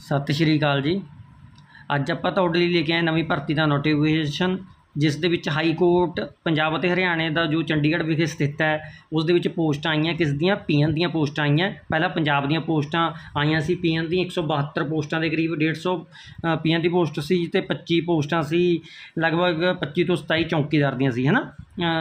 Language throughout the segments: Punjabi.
ਸਤਿ ਸ਼੍ਰੀ ਅਕਾਲ ਜੀ। ਅੱਜ ਆਪਾਂ ਤੁਹਾਡੇ ਲਈ ਲੈ ਕੇ ਆਏ ਨਵੀਂ ਭਰਤੀ ਦਾ ਨੋਟੀਫਿਕੇਸ਼ਨ ਜਿਸ ਦੇ ਵਿੱਚ ਹਾਈ ਕੋਰਟ ਪੰਜਾਬ ਅਤੇ ਹਰਿਆਣੇ ਦਾ ਜੋ ਚੰਡੀਗੜ੍ਹ ਵਿਖੇ ਸਥਿਤ ਹੈ, ਉਸ ਦੇ ਵਿੱਚ ਪੋਸਟਾਂ ਆਈਆਂ, ਕਿਸ ਦੀਆਂ? ਪੀਐਨ ਦੀਆਂ ਪੋਸਟਾਂ ਆਈਆਂ। ਪਹਿਲਾਂ ਪੰਜਾਬ ਦੀਆਂ ਪੋਸਟਾਂ ਆਈਆਂ ਸੀ, ਪੀਐਨ ਦੀ 172 ਪੋਸਟਾਂ ਦੇ ਕਰੀਬ 150 ਪੀਐਨ ਦੀ ਪੋਸਟ ਸੀ ਤੇ 25 ਪੋਸਟਾਂ ਸੀ, ਲਗਭਗ 25 ਤੋਂ 27 ਚੌਕੀਦਾਰ ਦੀਆਂ ਸੀ, ਹਨਾ?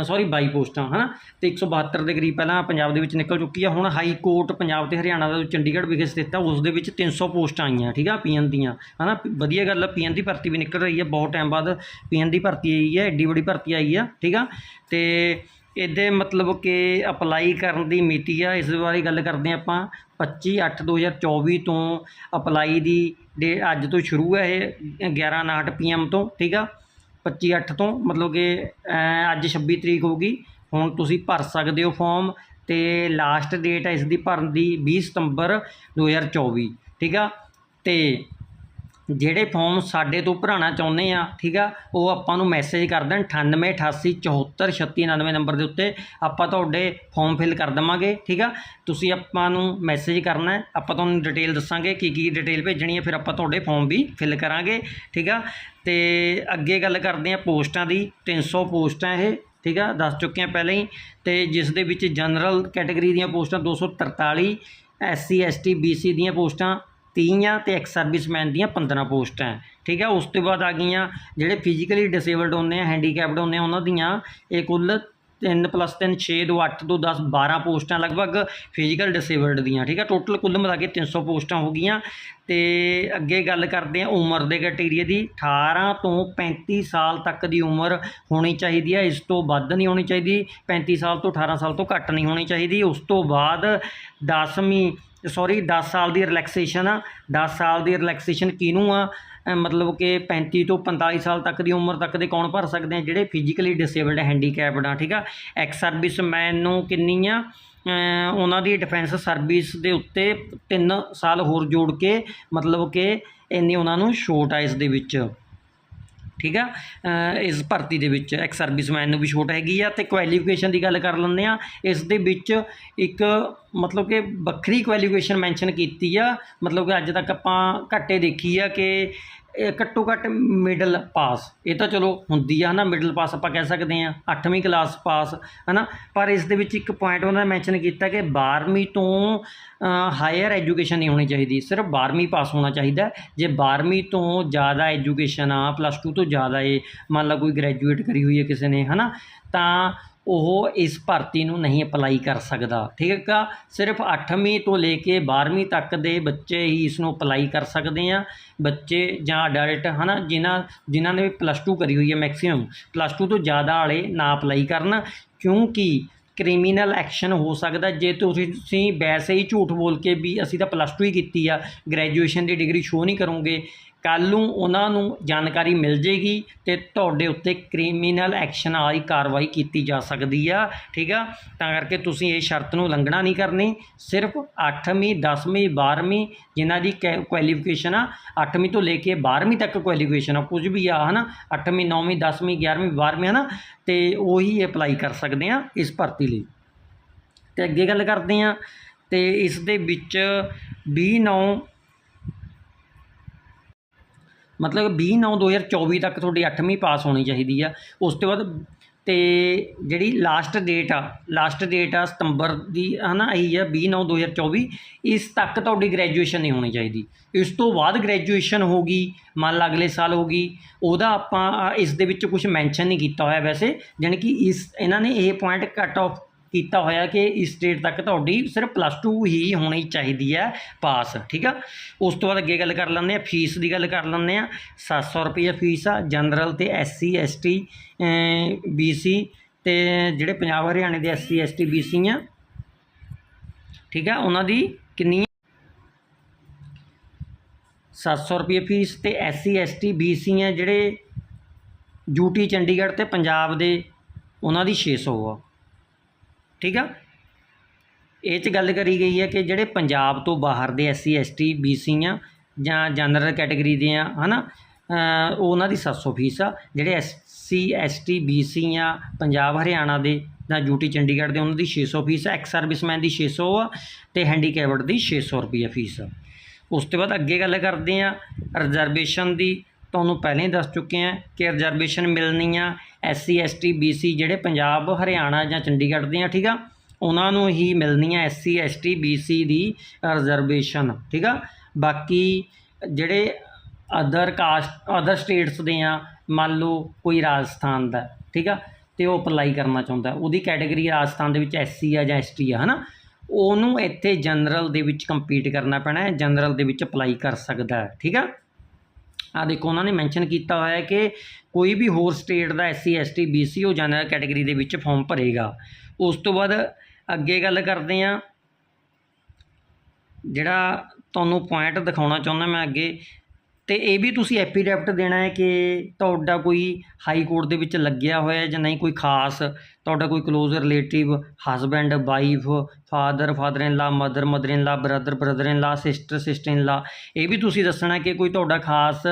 ਸੌਰੀ 22 ਪੋਸਟਾਂ, ਹਨਾ? ਤੇ 172 ਦੇ ਕਰੀਬ ਪਹਿਲਾਂ ਪੰਜਾਬ ਦੇ ਵਿੱਚ ਨਿਕਲ ਚੁੱਕੀ ਆ, ਹੁਣ ਹਾਈ ਕੋਰਟ ਪੰਜਾਬ ਤੇ ਹਰਿਆਣਾ ਦਾ ਜੋ ਚੰਡੀਗੜ੍ਹ ਵਿਖੇ ਸਥਿਤ ਹੈ ਉਸ ਦੇ ਵਿੱਚ 300 ਪੋਸਟਾਂ ਆਈਆਂ, ਠੀਕ ਆ, ਪੀਐਨ ਦੀਆਂ, ਹਨਾ? ਵਧੀਆ ਗੱਲ ਆ, ਪੀਐਨ ਦੀ ਭਰਤੀ ਵੀ ਨਿਕਲ ਰਹੀ ਹੈ ਬਹੁਤ ਟਾਈਮ ਬਾਅਦ ਪੀਐਨ ਦੀ ਭਰਤੀ ਆਈ ਹੈ ਐਡੀ ਵੱਡੀ ਭਰਤੀ ਆਈ ਆ, ਠੀਕ ਆ? ਤੇ ਇਹਦੇ ਮਤਲਬ ਕਿ ਅਪਲਾਈ ਕਰਨ ਦੀ ਮਿਤੀ ਆ, ਇਸ ਬਾਰੇ ਗੱਲ ਕਰਦੇ ਹਾਂ ਆਪਾਂ 25 8 2024 ਤੋਂ ਅਪਲਾਈ ਦੀ ਡੇ ਅੱਜ ਤੋਂ ਸ਼ੁਰੂ ਹੈ ਇਹ 11:59 ਪੀਐਮ ਤੋਂ, ਠੀਕ ਆ? 25 8 ਤੋਂ, ਮਤਲਬ ਕਿ ਅੱਜ 26 ਤਰੀਕ ਹੋਊਗੀ ਹੁਣ ਤੁਸੀਂ ਭਰ ਸਕਦੇ ਹੋ ਫਾਰਮ ਤੇ ਲਾਸਟ ਡੇਟ ਹੈ ਇਸ ਦੀ ਭਰਨ ਦੀ 20 ਸਤੰਬਰ 2024 ਠੀਕ ਆ? ਤੇ ਜਿਹੜੇ ਫੋਮ ਸਾਡੇ ਤੋਂ ਭਰਾਉਣਾ ਚਾਹੁੰਦੇ ਆ, ਠੀਕ ਆ, ਉਹ ਆਪਾਂ ਨੂੰ ਮੈਸੇਜ ਕਰ ਦੇਣ 9888743699 ਨੰਬਰ ਦੇ ਉੱਤੇ, ਆਪਾਂ ਤੁਹਾਡੇ ਫੋਮ ਫਿਲ ਕਰ ਦੇਵਾਂਗੇ, ਠੀਕ ਆ, ਤੁਸੀਂ ਆਪਾਂ ਨੂੰ ਮੈਸੇਜ ਕਰਨਾ ਹੈ ਆਪਾਂ ਤੁਹਾਨੂੰ ਡਿਟੇਲ ਦੱਸਾਂਗੇ ਕੀ ਕੀ ਡਿਟੇਲ ਭੇਜਣੀ ਹੈ ਫਿਰ ਆਪਾਂ ਤੁਹਾਡੇ ਫੋਮ ਵੀ ਫਿਲ ਕਰਾਂਗੇ, ਠੀਕ ਆ, ਤੇ ਅੱਗੇ ਗੱਲ ਕਰਦੇ ਆ ਪੋਸਟਾਂ ਦੀ 300 ਪੋਸਟਾਂ ਇਹ, ਠੀਕ ਆ, ਦੱਸ ਚੁੱਕੇ ਆ ਪਹਿਲਾਂ ਹੀ, ਤੇ ਜਿਸ ਦੇ ਵਿੱਚ ਜਨਰਲ ਕੈਟਾਗਰੀ ਦੀਆਂ ਪੋਸਟਾਂ 243 ਐਸਸੀ ਐਸਟੀ ਬੀਸੀ ਦੀਆਂ ਪੋਸਟਾਂ 30 ਆ ਤੇ ਐਕਸ ਸਰਵਿਸਮੈਨ ਦੀਆਂ 15 ਪੋਸਟਾਂ ਠੀਕ ਹੈ, ਉਸ ਤੋਂ ਬਾਅਦ ਆ ਗਈਆਂ ਜਿਹੜੇ ਫਿਜ਼ੀਕਲੀ ਡਿਸੇਬਲਡ ਹੁੰਦੇ ਆ ਹੈਂਡੀਕੈਪਡ ਹੁੰਦੇ ਆ, ਉਹਨਾਂ ਦੀਆਂ ਇਹ ਕੁੱਲ 3 ਪਲੱਸ 3 6 ਦੋ 8 ਤੋਂ 10 12 ਪੋਸਟਾਂ ਲਗਭਗ ਫਿਜ਼ੀਕਲ ਡਿਸੇਬਲਡ ਦੀਆਂ। ਠੀਕ ਹੈ ਟੋਟਲ ਕੁੱਲ ਮਿਲਾ ਕੇ 300 ਪੋਸਟਾਂ ਹੋ ਗਈਆਂ। ਤੇ ਅੱਗੇ ਗੱਲ ਕਰਦੇ ਆ ਉਮਰ ਦੇ ਕ੍ਰਾਈਟੇਰੀਆ ਦੀ। 18 ਤੋਂ 35 ਸਾਲ ਤੱਕ ਦੀ ਉਮਰ ਹੋਣੀ ਚਾਹੀਦੀ ਹੈ। ਇਸ ਤੋਂ ਵੱਧ ਨਹੀਂ ਹੋਣੀ ਚਾਹੀਦੀ। 35 ਸਾਲ ਤੋਂ 18 ਸਾਲ ਤੋਂ ਘੱਟ ਨਹੀਂ ਹੋਣੀ ਚਾਹੀਦੀ। ਉਸ ਤੋਂ ਬਾਅਦ 10ਵੀਂ ਸੌਰੀ 10 ਸਾਲ ਦੀ ਰਿਲੈਕਸੇਸ਼ਨ ਆ। 10 ਸਾਲ ਦੀ ਰਿਲੈਕਸੇਸ਼ਨ ਕਿਹਨੂੰ ਆ? ਮਤਲਬ ਕਿ 35 ਤੋਂ 45 ਸਾਲ ਤੱਕ ਦੀ ਉਮਰ ਤੱਕ ਦੇ ਕੌਣ ਭਰ ਸਕਦੇ ਆ, ਜਿਹੜੇ ਫਿਜ਼ੀਕਲੀ ਡਿਸੇਬਲਡ ਹੈਂਡੀਕੈਪਡ ਆ, ਠੀਕ ਆ? ਐਕਸ ਸਰਵਿਸਮੈਨ ਨੂੰ ਕਿੰਨੀ ਆ? ਉਹਨਾਂ ਦੀ ਡਿਫੈਂਸ ਸਰਵਿਸ ਦੇ ਉੱਤੇ 3 ਸਾਲ ਹੋਰ ਜੋੜ ਕੇ, ਮਤਲਬ ਕਿ ਇੰਨੀ ਉਹਨਾਂ ਨੂੰ ਛੋਟ ਆ ਇਸ ਦੇ ਵਿੱਚ। ਠੀਕ ਆ? ਇਸ ਭਰਤੀ ਦੇ ਵਿੱਚ ਐਕਸ ਸਰਵਿਸਮੈਨ ਨੂੰ ਵੀ ਛੋਟ ਹੈਗੀ ਆ ਤੇ ਕੁਆਲੀਫਿਕੇਸ਼ਨ ਦੀ ਗੱਲ ਕਰ ਲੈਂਦੇ ਆ। ਇਸ ਦੇ ਵਿੱਚ ਇੱਕ ਮਤਲਬ ਕਿ ਵੱਖਰੀ ਕੁਆਲੀਫਿਕੇਸ਼ਨ ਮੈਂਸ਼ਨ ਕੀਤੀ ਆ। ਮਤਲਬ ਕਿ ਅੱਜ ਤੱਕ ਆਪਾਂ ਘੱਟੇ ਦੇਖੀ ਆ ਕਿ ਇਹ ਘੱਟੋ ਘੱਟ ਮਿਡਲ ਪਾਸ ਇਹ ਤਾਂ ਚਲੋ ਹੁੰਦੀ ਆ ਹਨਾ ਮਿਡਲ ਪਾਸ ਆਪਾਂ ਕਹਿ ਸਕਦੇ ਆ 8ਵੀਂ ਕਲਾਸ ਪਾਸ ਹਨਾ? ਪਰ ਇਸ ਦੇ ਵਿੱਚ ਇੱਕ ਪੁਆਇੰਟ ਉਹਨਾਂ ਨੇ ਮੈਂਸ਼ਨ ਕੀਤਾ ਕਿ 12ਵੀਂ ਤੋਂ ਹਾਇਰ ਐਜੂਕੇਸ਼ਨ ਨਹੀਂ ਹੋਣੀ ਚਾਹੀਦੀ। ਸਿਰਫ 12ਵੀਂ ਪਾਸ ਹੋਣਾ ਚਾਹੀਦਾ ਜੇ 12ਵੀਂ ਤੋਂ ਜ਼ਿਆਦਾ ਐਜੂਕੇਸ਼ਨ ਆ ਪਲੱਸ 2 ਤੋਂ ਜ਼ਿਆਦਾ ਏ ਮੰਨ ਲਾ ਕੋਈ ਗ੍ਰੈਜੂਏਟ ਕਰੀ ਹੋਈ ਹੈ ਕਿਸੇ ਨੇ, ਹਨਾ? ਤਾਂ ਉਹ ਇਸ ਭਰਤੀ ਨੂੰ ਨਹੀਂ ਅਪਲਾਈ ਕਰ ਸਕਦਾ। ਠੀਕ ਆ ਸਿਰਫ 8ਵੀਂ ਤੋਂ ਲੈ ਕੇ 12ਵੀਂ ਤੱਕ ਦੇ ਬੱਚੇ ਹੀ ਇਸ ਨੂੰ ਅਪਲਾਈ ਕਰ ਸਕਦੇ ਆ। ਬੱਚੇ ਜਾਂ ਅਡਲਟ ਹਨਾ, ਜਿਨ੍ਹਾਂ ਜਿਨ੍ਹਾਂ ਨੇ ਪਲੱਸ 2 ਕਰੀ ਹੋਈ ਹੈ ਮੈਕਸਿਮਮ ਪਲੱਸ 2 ਤੋਂ ਜ਼ਿਆਦਾ ਵਾਲੇ ਨਾ ਅਪਲਾਈ ਕਰਨ, ਕਿਉਂਕਿ ਕ੍ਰਿਮੀਨਲ ਐਕਸ਼ਨ ਹੋ ਸਕਦਾ ਜੇ ਤੁਸੀਂ ਤੁਸੀਂ ਵੈਸੇ ਹੀ ਝੂਠ ਬੋਲ ਕੇ ਵੀ ਅਸੀਂ ਤਾਂ ਪਲੱਸ 2 ਹੀ ਕੀਤੀ ਆ ਗ੍ਰੈਜੂਏਸ਼ਨ ਦੀ ਡਿਗਰੀ ਸ਼ੋ ਨਹੀਂ ਕਰੋਗੇ। ਕੱਲ੍ਹ ਨੂੰ ਉਹਨਾਂ ਨੂੰ ਜਾਣਕਾਰੀ ਮਿਲ ਜੇਗੀ ਤੇ ਤੁਹਾਡੇ ਉੱਤੇ ਕ੍ਰਿਮੀਨਲ ਐਕਸ਼ਨ ਵਾਲੀ ਕਾਰਵਾਈ ਕੀਤੀ ਜਾ ਸਕਦੀ ਆ, ਠੀਕ ਆ? ਤਾਂ ਕਰਕੇ ਤੁਸੀਂ ਇਹ ਸ਼ਰਤ ਨੂੰ ਉਲੰਘਣਾ ਨਹੀਂ ਕਰਨੀ, ਸਿਰਫ 8ਵੀਂ 10ਵੀਂ 12ਵੀਂ ਜਿਨ੍ਹਾਂ ਦੀ ਕੁਆਲੀਫਿਕੇਸ਼ਨ ਆ 8ਵੀਂ ਤੋਂ ਲੈ ਕੇ 12ਵੀਂ ਤੱਕ ਕੁਆਲੀਫਿਕੇਸ਼ਨ ਆ, ਕੁਝ ਵੀ ਆ, ਹਨਾ? 8ਵੀਂ 9ਵੀਂ 10ਵੀਂ 11ਵੀਂ 12ਵੀਂ ਹਨਾ? ਤੇ ਉਹੀ ਅਪਲਾਈ ਕਰ ਸਕਦੇ ਆ ਇਸ ਭਰਤੀ ਲਈ। ਤੇ ਅੱਗੇ ਗੱਲ ਕਰਦੇ ਆ, ਤੇ ਇਸ ਦੇ ਵਿੱਚ 20 9 ਮਤਲਬ 20 9 2024 ਤੱਕ ਤੁਹਾਡੀ 8ਵੀਂ ਪਾਸ ਹੋਣੀ ਚਾਹੀਦੀ ਆ। ਉਸ ਤੋਂ ਬਾਅਦ ਤੇ ਜਿਹੜੀ ਲਾਸਟ ਡੇਟ ਆ ਲਾਸਟ ਡੇਟ ਆ ਸਤੰਬਰ ਦੀ, ਹਨਾ, ਇਹੀ ਆ 20 9 2024 ਇਸ ਤੱਕ ਤੁਹਾਡੀ ਗ੍ਰੈਜੂਏਸ਼ਨ ਨਹੀਂ ਹੋਣੀ ਚਾਹੀਦੀ। ਇਸ ਤੋਂ ਬਾਅਦ ਗ੍ਰੈਜੂਏਸ਼ਨ ਹੋਗੀ ਮੰਨ ਲਾ ਅਗਲੇ ਸਾਲ ਹੋਗੀ ਉਹਦਾ ਆਪਾਂ, ਇਸ ਦੇ ਵਿੱਚ ਕੁਝ ਮੈਂਸ਼ਨ ਨਹੀਂ ਕੀਤਾ ਹੋਇਆ ਵੈਸੇ, ਜਾਣੀ ਕਿ ਇਸ, ਇਹਨਾਂ ਨੇ ਇਹ ਪੁਆਇੰਟ ਕੱਟ ਆਫ ਕੀਤਾ ਹੋਇਆ ਕਿ ਇਸ ਸਟੇਟ ਤੱਕ ਤੁਹਾਡੀ ਸਿਰਫ ਪਲੱਸ 2 ਹੀ ਹੋਣੀ ਚਾਹੀਦੀ ਹੈ ਪਾਸ ਠੀਕ ਆ? ਉਸ ਤੋਂ ਬਾਅਦ ਅੱਗੇ ਗੱਲ ਕਰ ਲੈਂਦੇ ਆ ਫੀਸ ਦੀ ਗੱਲ ਕਰ ਲੈਂਦੇ ਆ 700 ਰੁਪਏ ਫੀਸ ਆ ਜਨਰਲ ਤੇ ਐਸਸੀ ਐਸਟੀ ਬੀਸੀ ਤੇ ਜਿਹੜੇ ਪੰਜਾਬ, ਹਰਿਆਣੇ ਦੇ ਐਸਸੀ ਐਸਟੀ ਬੀਸੀ ਆ। ਠੀਕ ਆ? ਉਹਨਾਂ ਦੀ ਕਿੰਨੀ 700 ਰੁਪਏ ਫੀਸ ਤੇ ਐਸਸੀ ਐਸਟੀ ਬੀਸੀ ਆ ਜਿਹੜੇ ਯੂਟੀ ਚੰਡੀਗੜ੍ਹ ਤੇ ਪੰਜਾਬ ਦੇ, ਉਹਨਾਂ ਦੀ 600 ਆ। ਠੀਕ ਆ? ਇਹ 'ਚ ਗੱਲ ਕਰੀ ਗਈ ਹੈ ਕਿ ਜਿਹੜੇ ਪੰਜਾਬ ਤੋਂ ਬਾਹਰ ਦੇ ਐਸਸੀ ਐਸਟੀ ਬੀਸੀ ਆ ਜਾਂ ਜਨਰਲ ਕੈਟਾਗਰੀ ਦੇ ਆ ਹਨਾ? ਅ, ਉਹਨਾਂ ਦੀ 700 ਫੀਸ ਆ। ਜਿਹੜੇ ਐਸਸੀ ਐਸਟੀ ਬੀਸੀ ਆ ਪੰਜਾਬ ਹਰਿਆਣਾ ਦੇ ਜਾਂ ਯੂਟੀ ਚੰਡੀਗੜ੍ਹ ਦੇ ਉਹਨਾਂ ਦੀ 600 ਫੀਸ ਆ। ਐਕਸ ਸਰਵਿਸਮੈਨ ਦੀ 600 ਆ ਤੇ ਹੈਂਡੀਕੈਪਡ ਦੀ 600 ਰੁਪਈਆ ਫੀਸ ਆ। ਉਸ ਤੋਂ ਬਾਅਦ ਅੱਗੇ ਗੱਲ ਕਰਦੇ ਆ ਰਿਜ਼ਰਵੇਸ਼ਨ ਦੀ। ਤੁਹਾਨੂੰ ਪਹਿਲਾਂ ਹੀ ਦੱਸ ਚੁੱਕੇ ਹਾਂ ਕਿ ਰਿਜ਼ਰਵੇਸ਼ਨ ਮਿਲਣੀ ਆ ਐਸਸੀ ਐਸਟੀ ਬੀਸੀ ਜਿਹੜੇ ਪੰਜਾਬ, ਹਰਿਆਣਾ ਜਾਂ ਚੰਡੀਗੜ੍ਹ ਦੇ ਆ ਠੀਕ ਆ? ਉਹਨਾਂ ਨੂੰ ਹੀ ਮਿਲਣੀ ਆ ਐਸਸੀ ਐਸਟੀ ਬੀਸੀ ਦੀ ਰਿਜ਼ਰਵੇਸ਼ਨ ਠੀਕ ਆ? ਬਾਕੀ ਜਿਹੜੇ ਅਦਰ ਕਾਸਟ ਅਦਰ ਸਟੇਟਸ ਦੇ ਆ, ਮੰਨ ਲਓ ਕੋਈ ਰਾਜਸਥਾਨ ਦਾ, ਠੀਕ ਆ? ਤੇ ਉਹ ਅਪਲਾਈ ਕਰਨਾ ਚਾਹੁੰਦਾ। ਉਹਦੀ ਕੈਟਾਗਰੀ ਰਾਜਸਥਾਨ ਦੇ ਵਿੱਚ ਐਸਸੀ ਆ ਜਾਂ ਐਸਟੀ ਆ, ਹਨਾ? ਉਹਨੂੰ ਇੱਥੇ ਜਨਰਲ ਦੇ ਵਿੱਚ ਕੰਪੀਟ ਕਰਨਾ ਪੈਣਾ ਹੈ ਜਨਰਲ ਦੇ ਵਿੱਚ ਅਪਲਾਈ ਕਰ ਸਕਦਾ ਹੈ, ਠੀਕ ਆ? ਆ ਦੇਖੋ, ਉਹਨਾਂ ਨੇ ਮੈਂਸ਼ਨ ਕੀਤਾ ਹੋਇਆ ਹੈ ਕਿ ਕੋਈ ਵੀ ਹੋਰ ਸਟੇਟ ਦਾ ਐਸਸੀ ਐਸਟੀ ਬੀਸੀ ਉਹ ਜਨਰਲ ਕੈਟਾਗਰੀ ਦੇ ਵਿੱਚ ਫਾਰਮ ਭਰੇਗਾ। ਉਸ ਤੋਂ ਬਾਅਦ ਅੱਗੇ ਗੱਲ ਕਰਦੇ ਆ ਜਿਹੜਾ ਤੁਹਾਨੂੰ ਪੁਆਇੰਟ ਦਿਖਾਉਣਾ ਚਾਹੁੰਦਾ ਮੈਂ ਅੱਗੇ ਅਤੇ ਇਹ ਵੀ ਤੁਸੀਂ ਐਪੀਡੈਪਟ ਦੇਣਾ ਹੈ ਕਿ ਤੁਹਾਡਾ ਕੋਈ ਹਾਈ ਕੋਰਟ ਦੇ ਵਿੱਚ ਲੱਗਿਆ ਹੋਇਆ ਜਾਂ ਨਹੀਂ, ਕੋਈ ਖਾਸ ਤੁਹਾਡਾ ਕੋਈ close relative husband wife father father in law mother mother ਇਨ ਲਾ ਬ੍ਰਦਰ ਬ੍ਰਦਰ ਇਨ ਲਾ ਸਿਸਟਰ ਸਿਸਟਰ ਇਨ ਲਾ ਇਹ ਵੀ ਤੁਸੀਂ ਦੱਸਣਾ ਕਿ ਕੋਈ ਤੁਹਾਡਾ ਖਾਸ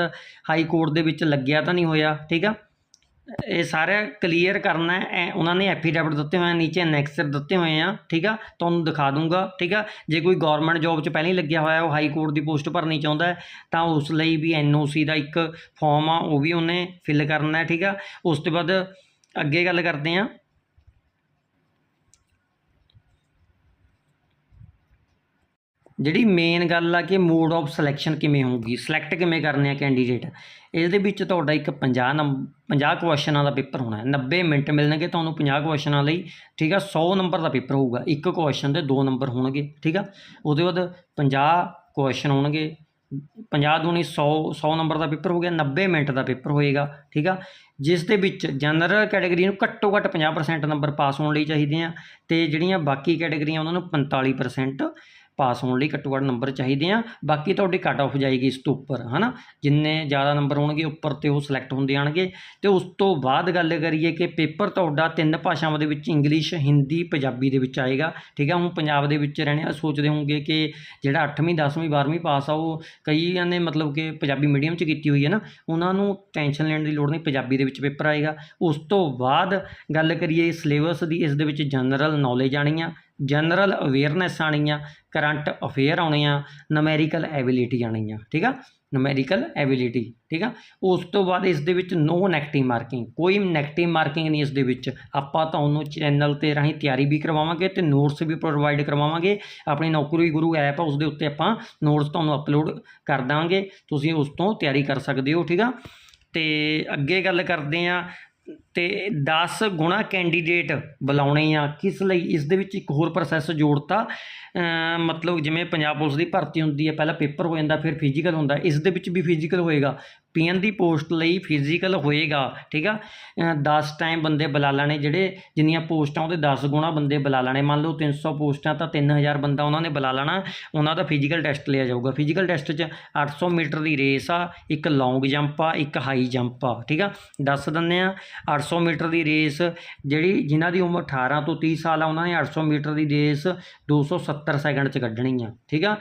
ਹਾਈ ਕੋਰਟ ਦੇ ਵਿੱਚ ਲੱਗਿਆ ਤਾਂ ਨਹੀਂ ਹੋਇਆ, ਠੀਕ ਆ? ਇਹ ਸਾਰਾ ਕਲੀਅਰ ਕਰਨਾ ਹੈ। ਉਹਨਾਂ ਨੇ ਐਫੀਡੈਵਿਟ ਦਿੱਤੇ ਹੋਏ ਆ, ਨੀਚੇ ਅਨੈਕਸਰ ਦਿੱਤੇ ਹੋਏ ਆ, ਠੀਕ ਆ? ਤੁਹਾਨੂੰ ਦਿਖਾ ਦੂੰਗਾ, ਠੀਕ ਆ? ਜੇ ਕੋਈ ਗਵਰਨਮੈਂਟ ਜੌਬ 'ਚ ਪਹਿਲਾਂ ਹੀ ਲੱਗਿਆ ਹੋਇਆ, ਉਹ ਹਾਈ ਕੋਰਟ ਦੀ ਪੋਸਟ ਭਰਨੀ ਚਾਹੁੰਦਾ ਤਾਂ ਉਸ ਲਈ ਵੀ ਐਨਓਸੀ ਦਾ ਇੱਕ ਫਾਰਮ ਆ, ਉਹ ਵੀ ਉਹਨੇ ਫਿਲ ਕਰਨਾ ਠੀਕ ਆ? ਉਸ ਤੋਂ ਬਾਅਦ ਅੱਗੇ ਗੱਲ ਕਰਦੇ ਆ ਜਿਹੜੀ ਮੇਨ ਗੱਲ ਆ ਕਿ ਮੋਡ ਆਫ ਸਿਲੈਕਸ਼ਨ ਕਿਵੇਂ ਹੋਊਗੀ ਸਿਲੈਕਟ ਕਿਵੇਂ ਕਰਨੇ ਆ ਕੈਂਡੀਡੇਟ ਇਹਦੇ ਵਿੱਚ ਤੁਹਾਡਾ ਇੱਕ 50 ਨੰਬ 50 ਕੁਐਸਚਨਾਂ ਦਾ ਪੇਪਰ ਹੋਣਾ ਹੈ। 90 ਮਿੰਟ ਮਿਲਣਗੇ ਤੁਹਾਨੂੰ 50 ਕੁਐਸਚਨਾਂ ਲਈ, ਠੀਕ ਆ? 100 ਨੰਬਰ ਦਾ ਪੇਪਰ ਹੋਊਗਾ। ਇੱਕ ਕੁਐਸਚਨ ਦੇ ਦੋ ਨੰਬਰ ਹੋਣਗੇ, ਠੀਕ ਆ? ਉਹਦੇ ਬਾਅਦ 50 ਕੁਐਸਚਨ ਹੋਣਗੇ। 50 ਦੂਣੀ 100 100 ਨੰਬਰ ਦਾ ਪੇਪਰ ਹੋ ਗਿਆ 90 ਮਿੰਟ ਦਾ ਪੇਪਰ ਹੋਏਗਾ, ਠੀਕ ਆ? ਜਿਸ ਦੇ ਵਿੱਚ ਜਨਰਲ ਕੈਟਾਗਰੀ ਨੂੰ ਘੱਟੋ ਘੱਟ 50% ਨੰਬਰ ਪਾਸ ਹੋਣ ਲਈ ਚਾਹੀਦੇ ਆ, ਤੇ ਜਿਹੜੀਆਂ ਬਾਕੀ ਕੈਟਾਗਰੀਆਂ ਉਹਨਾਂ ਨੂੰ 45% ਪਾਸ ਹੋਣ ਲਈ ਘੱਟੋ ਘੱਟ ਨੰਬਰ ਚਾਹੀਦੇ ਆ। ਬਾਕੀ ਤੁਹਾਡੀ ਕੱਟ ਆਫ ਜਾਏਗੀ ਇਸ ਤੋਂ ਉੱਪਰ, ਹਨਾ? ਜਿੰਨੇ ਜ਼ਿਆਦਾ ਨੰਬਰ ਹੋਣਗੇ, ਉੱਪਰ ਤੇ ਉਹ ਸਿਲੈਕਟ ਹੁੰਦੇ ਆਣਗੇ। ਤੇ ਉਸ ਤੋਂ ਬਾਅਦ ਗੱਲ ਕਰੀਏ ਕਿ ਪੇਪਰ ਤੁਹਾਡਾ ਤਿੰਨ ਭਾਸ਼ਾਵਾਂ ਦੇ ਵਿੱਚ ਇੰਗਲਿਸ਼ ਹਿੰਦੀ ਪੰਜਾਬੀ ਦੇ ਵਿੱਚ ਆਏਗਾ। ਠੀਕ ਆ? ਹੁਣ ਪੰਜਾਬ ਦੇ ਵਿੱਚ ਰਹਿਣੇ ਵਾਲੇ ਸੋਚਦੇ ਹੋਣਗੇ ਕਿ ਜਿਹੜਾ 8ਵੀਂ 10ਵੀਂ 12ਵੀਂ ਪਾਸ ਆ, ਉਹ ਕਈਆਂ ਨੇ ਮਤਲਬ ਕਿ ਪੰਜਾਬੀ ਮੀਡੀਅਮ 'ਚ ਕੀਤੀ ਹੋਈ ਹੈ ਨਾ, ਉਹਨਾਂ ਨੂੰ ਟੈਨਸ਼ਨ ਲੈਣ ਦੀ ਲੋੜ ਨਹੀਂ, ਪੰਜਾਬੀ ਦੇ ਵਿੱਚ ਪੇਪਰ ਆਏਗਾ। ਉਸ ਤੋਂ ਬਾਅਦ ਗੱਲ ਕਰੀਏ ਸਿਲੇਬਸ ਦੀ, ਇਸ ਦੇ ਵਿੱਚ ਜਨਰਲ ਨੌਲੇਜ ਆਣੀ ਆ। ਜਨਰਲ ਅਵੇਅਰਨੈਸ ਆਣੀ ਆ, ਕਰੰਟ ਅਫੇਅਰ ਆਉਣੇ ਆ ਨਮੈਰੀਕਲ ਐਬਿਲਿਟੀ ਆਣੀ ਆ, ਠੀਕ ਆ? ਨਮੈਰੀਕਲ ਐਬਿਲਿਟੀ ਠੀਕ ਆ? ਉਸ ਤੋਂ ਬਾਅਦ ਇਸ ਦੇ ਵਿੱਚ ਨੋ ਨੈਗੇਟਿਵ ਮਾਰਕਿੰਗ ਕੋਈ ਨੈਗੇਟਿਵ ਮਾਰਕਿੰਗ ਨਹੀਂ ਇਸ ਦੇ ਵਿੱਚ। ਆਪਾਂ ਤੁਹਾਨੂੰ ਚੈਨਲ ਤੇ ਰਾਹੀਂ ਤਿਆਰੀ ਵੀ ਕਰਵਾਵਾਂਗੇ ਤੇ ਨੋਟਸ ਵੀ ਪ੍ਰੋਵਾਈਡ ਕਰਵਾਵਾਂਗੇ। ਆਪਣੀ ਨੌਕਰੀ ਗੁਰੂ ਐਪ ਆ, ਉਸ ਦੇ ਉੱਤੇ ਆਪਾਂ ਨੋਟਸ ਤੁਹਾਨੂੰ ਅਪਲੋਡ ਕਰ ਦਾਂਗੇ। ਤੁਸੀਂ ਉਸ ਤੋਂ ਤਿਆਰੀ ਕਰ ਸਕਦੇ ਹੋ, ਠੀਕ ਆ? ਤੇ ਅੱਗੇ ਗੱਲ ਕਰਦੇ ਆ ਤੇ 10 ਗੁਣਾ ਕੈਂਡੀਡੇਟ ਬੁਲਾਉਣੇ ਆ, ਕਿਸ ਲਈ? ਇਸ ਦੇ ਵਿੱਚ ਇੱਕ ਹੋਰ ਪ੍ਰੋਸੈਸ ਜੋੜਤਾ ਮਤਲਬ ਜਿਵੇਂ ਪੰਜਾਬ ਪੁਲਿਸ ਦੀ ਭਰਤੀ ਹੁੰਦੀ ਹੈ, ਪਹਿਲਾਂ ਪੇਪਰ ਹੋ ਜਾਂਦਾ, ਫਿਰ ਫਿਜ਼ੀਕਲ ਹੁੰਦਾ, ਇਸ ਦੇ ਵਿੱਚ ਵੀ ਫਿਜ਼ੀਕਲ ਹੋਏਗਾ। ਪੀਐਨ ਦੀ ਪੋਸਟ ਲਈ ਫਿਜ਼ੀਕਲ ਹੋਏਗਾ, ਠੀਕ ਆ? 10 ਟਾਈਮ ਬੰਦੇ ਬੁਲਾ ਲੈਣੇ, ਜਿਹੜੇ ਜਿੰਨੀਆਂ ਪੋਸਟਾਂ, ਉਹਦੇ 10 ਗੁਣਾ ਬੰਦੇ ਬੁਲਾ ਲੈਣੇ। ਮੰਨ ਲਓ 300 ਪੋਸਟਾਂ, ਤਾਂ 3000 ਬੰਦਾ ਉਹਨਾਂ ਨੇ ਬੁਲਾ ਲੈਣਾ, ਉਹਨਾਂ ਦਾ ਫਿਜ਼ੀਕਲ ਟੈਸਟ ਲਿਆ ਜਾਊਗਾ। ਫਿਜ਼ੀਕਲ ਟੈਸਟ 'ਚ 800 ਮੀਟਰ ਦੀ ਰੇਸ ਆ, ਇੱਕ ਲੌਂਗ ਜੰਪ ਆ, ਇੱਕ ਹਾਈ ਜੰਪ ਆ, ਠੀਕ ਆ? ਦੱਸ ਦਿੰਦੇ ਆ 800 ਮੀਟਰ ਦੀ ਰੇਸ, ਜਿਹੜੀ ਜਿਨ੍ਹਾਂ ਦੀ ਉਮਰ 18 ਤੋਂ 30 ਸਾਲ ਆ, ਉਹਨਾਂ ਨੇ 800 ਮੀਟਰ ਦੀ ਰੇਸ 270 ਸੈਕਿੰਡ 'ਚ ਕੱਢਣੀ ਆ, ਠੀਕ ਆ?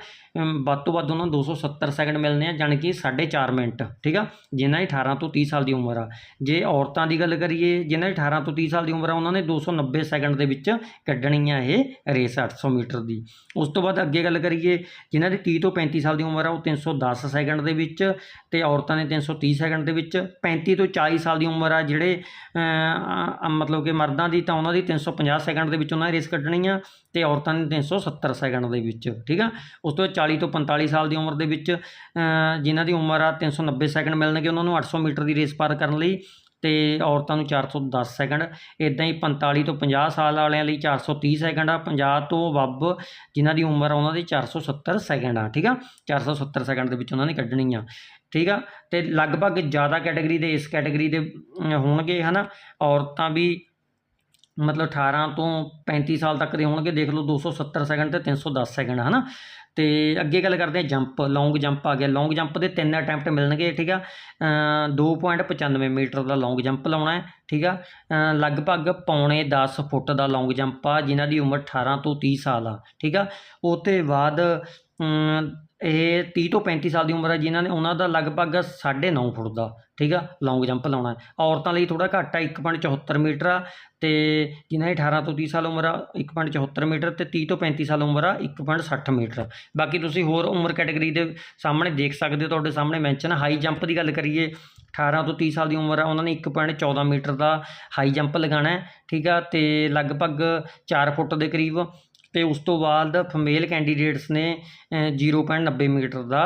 ਵੱਧ ਤੋਂ ਵੱਧ ਉਹਨਾਂ ਨੂੰ 270 ਸੈਕਿੰਡ ਮਿਲਨੇ ਆ, ਜਾਣੀ ਕਿ 4.5 ਮਿੰਟ, ਠੀਕ ਆ? ਜਿਨ੍ਹਾਂ ਦੀ 18 ਤੋਂ 30 ਸਾਲ ਦੀ ਉਮਰ ਆ। ਜੇ ਔਰਤਾਂ ਦੀ ਗੱਲ ਕਰੀਏ, ਜਿਨ੍ਹਾਂ ਦੀ 18 ਤੋਂ 30 ਸਾਲ ਦੀ ਉਮਰ ਆ, ਉਹਨਾਂ ਨੇ 290 ਸੈਕਿੰਡ ਦੇ ਵਿੱਚ ਕੱਢਣੀ ਆ ਇਹ ਰੇਸ 800 ਮੀਟਰ ਦੀ। ਉਸ ਤੋਂ ਬਾਅਦ ਅੱਗੇ ਗੱਲ ਕਰੀਏ, ਜਿਨ੍ਹਾਂ ਦੀ 30 ਤੋਂ 35 ਸਾਲ ਦੀ ਉਮਰ ਆ, ਉਹ 310 ਸੈਕਿੰਡ ਦੇ ਵਿੱਚ ਤੇ ਔਰਤਾਂ ਨੇ 330 ਸੈਕਿੰਡ ਦੇ ਵਿੱਚ 35 ਤੋਂ 40 ਸਾਲ ਦੀ ਉਮਰ ਆ, ਜਿਹੜੇ ਮਤਲਬ ਕਿ ਮਰਦਾਂ ਦੀ ਤਾਂ ਉਹਨਾਂ ਦੀ 350 ਸੈਕਿੰਡ ਦੇ ਵਿੱਚ ਉਹਨਾਂ ਨੇ ਰੇਸ ਕੱਢਣੀ ਆ ਤੇ ਔਰਤਾਂ ਨੇ 370 ਸੈਕਿੰਡ ਦੇ ਵਿੱਚ, ਠੀਕ ਆ? ਉਸ ਤੋਂ ਬਾਅਦ 40 ਤੋਂ 45 ਸਾਲ ਦੀ ਉਮਰ ਦੇ ਵਿੱਚ ਅ, ਜਿਨ੍ਹਾਂ ਦੀ ਉਮਰ ਆ 390 ਸੈਕਿੰਡ ਮਿਲਣਗੇ ਉਹਨਾਂ ਨੂੰ 800 ਮੀਟਰ ਦੀ ਰੇਸ ਪਾਰ ਕਰਨ ਲਈ ਤੇ ਔਰਤਾਂ ਨੂੰ 410 ਸੈਕਿੰਡ ਇਦਾਂ ਹੀ 45 ਤੋਂ 50 ਸਾਲ ਵਾਲਿਆਂ ਲਈ 430 ਸੈਕਿੰਡ ਆ 50 ਤੋਂ ਵੱਧ ਜਿਨ੍ਹਾਂ ਦੀ ਉਮਰ ਆ ਉਹਨਾਂ ਦੀ 470 ਸੈਕਿੰਡ ਆ ਠੀਕ ਆ? 470 ਸੈਕਿੰਡ ਦੇ ਵਿੱਚ ਉਹਨਾਂ ਨੇ ਕੱਢਣੀ ਆ ਠੀਕ ਆ? ਤੇ ਲਗਭਗ ਜ਼ਿਆਦਾ ਕੈਟਾਗਰੀ ਦੇ ਇਸ ਕੈਟਾਗਰੀ ਦੇ ਅਮ, ਹੋਣਗੇ ਹਨਾ? ਔਰਤਾਂ ਵੀ ਮਤਲਬ 18 ਤੋਂ 35 ਸਾਲ ਤੱਕ ਦੇ ਹੋਣਗੇ ਦੇਖ ਲਓ 270 ਸੈਕਿੰਡ ਤੇ 310 ਸੈਕਿੰਡ ਹਨਾ? ਤੇ ਅੱਗੇ ਗੱਲ ਕਰਦੇ ਹਾਂ ਜੰਪ ਲੌਂਗ ਜੰਪ ਆ ਗਿਆ। ਲੌਂਗ ਜੰਪ ਦੇ ਤਿੰਨ ਅਟੈਂਪਟ ਮਿਲਣਗੇ ਠੀਕ ਆ? ਅ, 2.95 ਮੀਟਰ ਦਾ ਲੌਂਗ ਜੰਪ ਲਾਉਣਾ ਹੈ ਠੀਕ ਆ? ਲਗਭਗ ਪੌਣੇ 10 ਫੁੱਟ ਦਾ ਲੌਂਗ ਜੰਪ ਆ ਜਿਨ੍ਹਾਂ ਦੀ ਉਮਰ 18 ਤੋਂ 30 ਸਾਲ ਆ ਠੀਕ ਆ? ਉਹ ਤੋਂ ਬਾਅਦ ਇਹ 30 ਤੋਂ 35 ਸਾਲ ਦੀ ਉਮਰ ਹੈ ਜਿਨ੍ਹਾਂ ਨੇ ਉਹਨਾਂ ਦਾ ਲਗਭਗ 9.5 ਫੁੱਟ ਦਾ, ਠੀਕ ਆ? ਲੌਂਗ ਜੰਪ ਲਾਉਣਾ ਹੈ। ਔਰਤਾਂ ਲਈ ਥੋੜਾ ਘੱਟ ਆ 1.74 ਮੀਟਰ ਆ ਤੇ ਜਿਨ੍ਹਾਂ ਦੀ 18 ਤੋਂ 30 ਸਾਲ ਉਮਰ ਆ 1.74 ਮੀਟਰ ਤੇ 30 ਤੋਂ 35 ਸਾਲ ਉਮਰ ਆ 1.60 ਮੀਟਰ। ਬਾਕੀ ਤੁਸੀਂ ਹੋਰ ਉਮਰ ਕੈਟਾਗਰੀ ਦੇ ਸਾਹਮਣੇ ਦੇਖ ਸਕਦੇ ਹੋ, ਤੁਹਾਡੇ ਸਾਹਮਣੇ ਮੈਂਸ਼ਨ ਹਾਈ ਜੰਪ ਦੀ ਗੱਲ ਕਰੀਏ 18 ਤੋਂ 30 ਸਾਲ ਦੀ ਉਮਰ ਆ, ਉਹਨਾਂ ਨੇ 1.14 ਮੀਟਰ ਦਾ ਹਾਈ ਜੰਪ ਲਗਾਉਣਾ ਹੈ, ਠੀਕ ਆ? ਤੇ ਲਗਭਗ 4 ਫੁੱਟ ਦੇ ਕਰੀਬ ਤੇ ਉਸ ਤੋਂ ਬਾਅਦ ਫੀਮੇਲ ਕੈਂਡੀਡੇਟਸ ਨੇ ਅ, 0.90 ਮੀਟਰ ਦਾ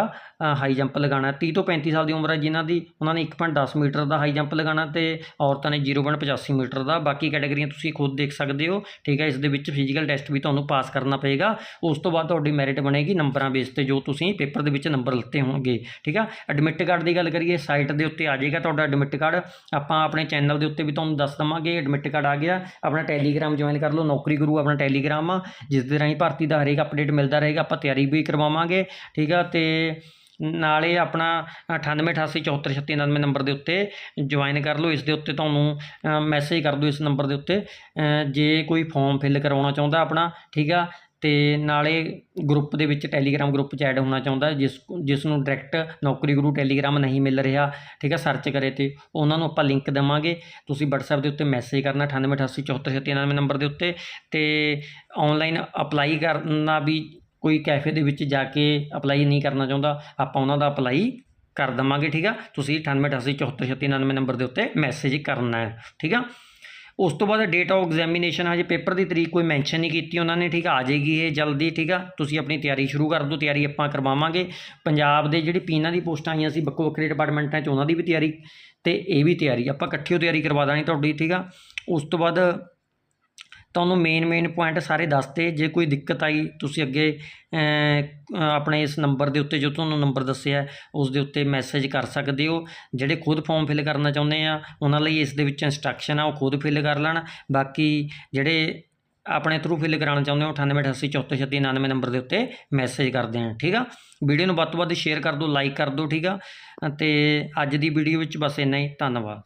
ਹਾਈ ਜੰਪ ਲਗਾਉਣਾ। 30 ਤੋਂ 35 ਸਾਲ ਦੀ ਉਮਰ ਹੈ ਜਿਨ੍ਹਾਂ ਦੀ ਉਹਨਾਂ ਨੇ 1.10 ਮੀਟਰ ਦਾ ਹਾਈ ਜੰਪ ਲਗਾਉਣਾ ਤੇ ਔਰਤਾਂ ਨੇ 0.85 ਮੀਟਰ ਦਾ। ਬਾਕੀ ਕੈਟਾਗਰੀਆਂ ਤੁਸੀਂ ਖੁਦ ਦੇਖ ਸਕਦੇ ਹੋ ਠੀਕ ਹੈ? ਇਸ ਦੇ ਵਿੱਚ ਫਿਜ਼ੀਕਲ ਟੈਸਟ ਵੀ ਤੁਹਾਨੂੰ ਪਾਸ ਕਰਨਾ ਪਏਗਾ। ਉਸ ਤੋਂ ਬਾਅਦ ਤੁਹਾਡੀ ਮੈਰਿਟ ਬਣੇਗੀ ਨੰਬਰਾਂ ਬੇਸ ਤੇ ਜੋ ਤੁਸੀਂ ਪੇਪਰ ਦੇ ਵਿੱਚ ਨੰਬਰ ਲਿੱਤੇ ਹੋਣਗੇ ਠੀਕ ਆ? ਐਡਮਿਟ ਕਾਰਡ ਦੀ ਗੱਲ ਕਰੀਏ ਸਾਈਟ ਦੇ ਉੱਤੇ ਆ ਜਾਏਗਾ ਤੁਹਾਡਾ ਐਡਮਿਟ ਕਾਰਡ ਆਪਾਂ ਆਪਣੇ ਚੈਨਲ ਦੇ ਉੱਤੇ ਵੀ ਤੁਹਾਨੂੰ ਦੱਸ ਦਵਾਂਗੇ ਐਡਮਿਟ ਕਾਰਡ ਆ ਗਿਆ। ਆਪਣਾ ਟੈਲੀਗ੍ਰਾਮ ਜੁਆਇਨ ਕਰ ਲਓ ਨੌਕਰੀ ਗੁਰੂ ਆਪਣਾ ਟੈਲੀਗ੍ਰਾਮ ਆ ਜਿਸ ਦੇ ਰਾਹੀਂ ਭਰਤੀ ਦਾ ਹਰੇਕ ਅਪਡੇਟ ਮਿਲਦਾ ਰਹੇਗਾ, ਆਪਾਂ ਤਿਆਰੀ ਵੀ ਕਰਵਾਵਾਂਗੇ, ਠੀਕ ਆ, ਤੇ ਨਾਲੇ ਆਪਣਾ 9888743699 ਨੰਬਰ ਦੇ ਉੱਤੇ ਜੁਆਇਨ ਕਰ ਲਓ, ਇਸ ਦੇ ਉੱਤੇ ਤੁਹਾਨੂੰ ਮੈਸੇਜ ਕਰ ਦਿਓ ਇਸ ਨੰਬਰ ਦੇ ਉੱਤੇ ਜੇ ਕੋਈ ਫਾਰਮ ਫਿਲ ਕਰਵਾਉਣਾ ਚਾਹੁੰਦਾ ਆਪਣਾ, ਠੀਕ ਆ ਅਤੇ ਨਾਲੇ ਗਰੁੱਪ ਦੇ ਵਿੱਚ ਟੈਲੀਗ੍ਰਾਮ ਗਰੁੱਪ 'ਚ ਐਡ ਹੋਣਾ ਚਾਹੁੰਦਾ, ਜਿਸ ਜਿਸ ਨੂੰ ਡਾਇਰੈਕਟ ਨੌਕਰੀ ਗੁਰੂ ਟੈਲੀਗ੍ਰਾਮ ਨਹੀਂ ਮਿਲ ਰਿਹਾ, ਠੀਕ ਆ ਸਰਚ ਕਰੇ ਅਤੇ ਉਹਨਾਂ ਨੂੰ ਆਪਾਂ ਲਿੰਕ ਦੇਵਾਂਗੇ। ਤੁਸੀਂ ਵਟਸਐਪ ਦੇ ਉੱਤੇ ਮੈਸੇਜ ਕਰਨਾ 9888743699 ਨੰਬਰ ਦੇ ਉੱਤੇ ਅਤੇ ਔਨਲਾਈਨ ਅਪਲਾਈ ਕਰਨਾ ਵੀ ਕੋਈ ਕੈਫੇ ਦੇ ਵਿੱਚ ਜਾ ਕੇ ਅਪਲਾਈ ਨਹੀਂ ਕਰਨਾ ਚਾਹੁੰਦਾ, ਆਪਾਂ ਉਹਨਾਂ ਦਾ ਅਪਲਾਈ ਕਰ ਦੇਵਾਂਗੇ, ਠੀਕ ਆ। ਤੁਸੀਂ 9888743699 ਨੰਬਰ ਦੇ ਉੱਤੇ ਮੈਸੇਜ ਕਰਨਾ ਹੈ ਠੀਕ ਆ। ਉਸ ਤੋਂ ਬਾਅਦ ਡੇਟ ਆਫ ਐਗਜ਼ਾਮੀਨੇਸ਼ਨ ਹਜੇ ਪੇਪਰ ਦੀ ਤਰੀਕ ਕੋਈ ਮੈਂਸ਼ਨ ਨਹੀਂ ਕੀਤੀ ਉਹਨਾਂ ਨੇ, ਠੀਕ ਆ? ਆ ਜਾਏਗੀ ਇਹ ਜਲਦੀ, ਠੀਕ ਆ? ਤੁਸੀਂ ਆਪਣੀ ਤਿਆਰੀ ਸ਼ੁਰੂ ਕਰ ਦਿਓ, ਤਿਆਰੀ ਆਪਾਂ ਕਰਵਾਵਾਂਗੇ। ਪੰਜਾਬ ਦੇ ਜਿਹੜੀ ਪੀਨਾਂ ਦੀ ਪੋਸਟਾਂ ਆਈਆਂ ਸੀ, ਵੱਖੋ ਵੱਖਰੇ ਡਿਪਾਰਟਮੈਂਟਾਂ 'ਚ ਉਹਨਾਂ ਦੀ ਵੀ ਤਿਆਰੀ ਤੇ ਇਹ ਵੀ ਤਿਆਰੀ, ਆਪਾਂ ਇਕੱਠਿਓ ਤਿਆਰੀ ਕਰਵਾ ਦਾਂਗੇ ਤੁਹਾਡੀ, ਠੀਕ ਆ? ਉਸ ਤੋਂ ਬਾਅਦ ਤੁਹਾਨੂੰ ਮੇਨ ਮੇਨ ਪੁਆਇੰਟ ਸਾਰੇ ਦੱਸਤੇ। ਜੇ ਕੋਈ ਦਿੱਕਤ ਆਈ, ਤੁਸੀਂ ਅੱਗੇ ਆਪਣੇ ਇਸ ਨੰਬਰ ਦੇ ਉੱਤੇ ਜੋ ਤੁਹਾਨੂੰ ਨੰਬਰ ਦੱਸਿਆ, ਉਸ ਦੇ ਉੱਤੇ ਮੈਸੇਜ ਕਰ ਸਕਦੇ ਹੋ। ਜਿਹੜੇ ਖੁਦ ਫਾਰਮ ਫਿਲ ਕਰਨਾ ਚਾਹੁੰਦੇ ਆ, ਉਹਨਾਂ ਲਈ ਇਸ ਦੇ ਵਿੱਚ ਇੰਸਟਰਕਸ਼ਨ ਆ, ਉਹ ਖੁਦ ਫਿਲ ਕਰ ਲੈਣ। ਬਾਕੀ ਜਿਹੜੇ ਆਪਣੇ ਥਰੂ ਫਿਲ ਕਰਾਉਣਾ ਚਾਹੁੰਦੇ ਹੋ 9888743699 ਨੰਬਰ ਦੇ ਉੱਤੇ ਮੈਸੇਜ ਕਰਦੇ ਦੇਣ ਠੀਕ ਆ? ਵੀਡੀਓ ਨੂੰ ਵੱਧ ਤੋਂ ਵੱਧ ਸ਼ੇਅਰ ਕਰ ਦਿਓ ਲਾਈਕ ਕਰ ਦਿਓ, ਠੀਕ ਆ? ਤੇ ਅੱਜ ਦੀ ਵੀਡੀਓ ਵਿੱਚ ਬਸ ਇੰਨਾ ਹੀ। ਧੰਨਵਾਦ।